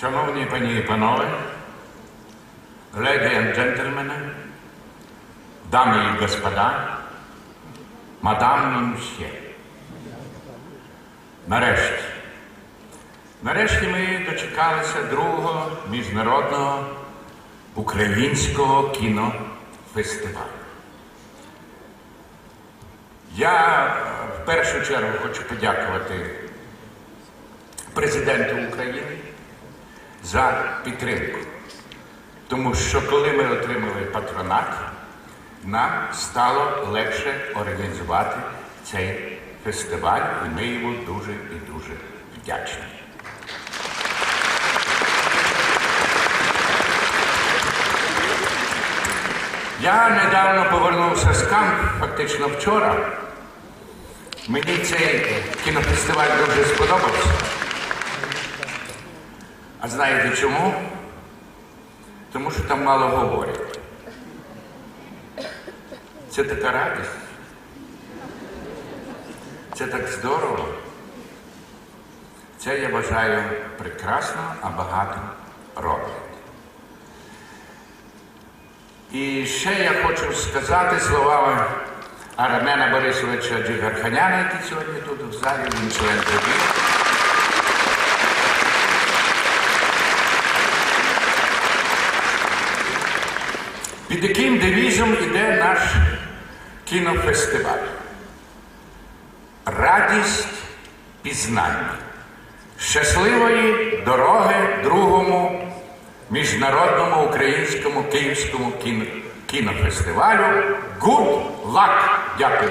Шановні пані і панове, леді і джентльмени, дами і господа, мадам і мсьє. Нарешті. Нарешті ми дочекалися другого міжнародного українського кінофестивалю. Я е, в першу чергу хочу подякувати президенту України за підтримку. Тому що коли ми отримали патронат, нам стало легше організувати цей фестиваль, і ми йому дуже і дуже вдячні. Я недавно повернувся з Кан, фактично вчора. Мені цей кінофестиваль дуже сподобався. А знаєте чому? Тому що там мало говорять. Це така радість. Це так здорово. Це я вважаю прекрасно, а багато роблять. І ще я хочу сказати словами Армена Борисовича Джигарханяна, який сьогодні тут в залі, він член тобі. Під яким девізом іде наш кінофестиваль? Радість пізнання. Щасливої дороги другому міжнародному українському київському кіно- кінофестивалю. Good luck! Дякую.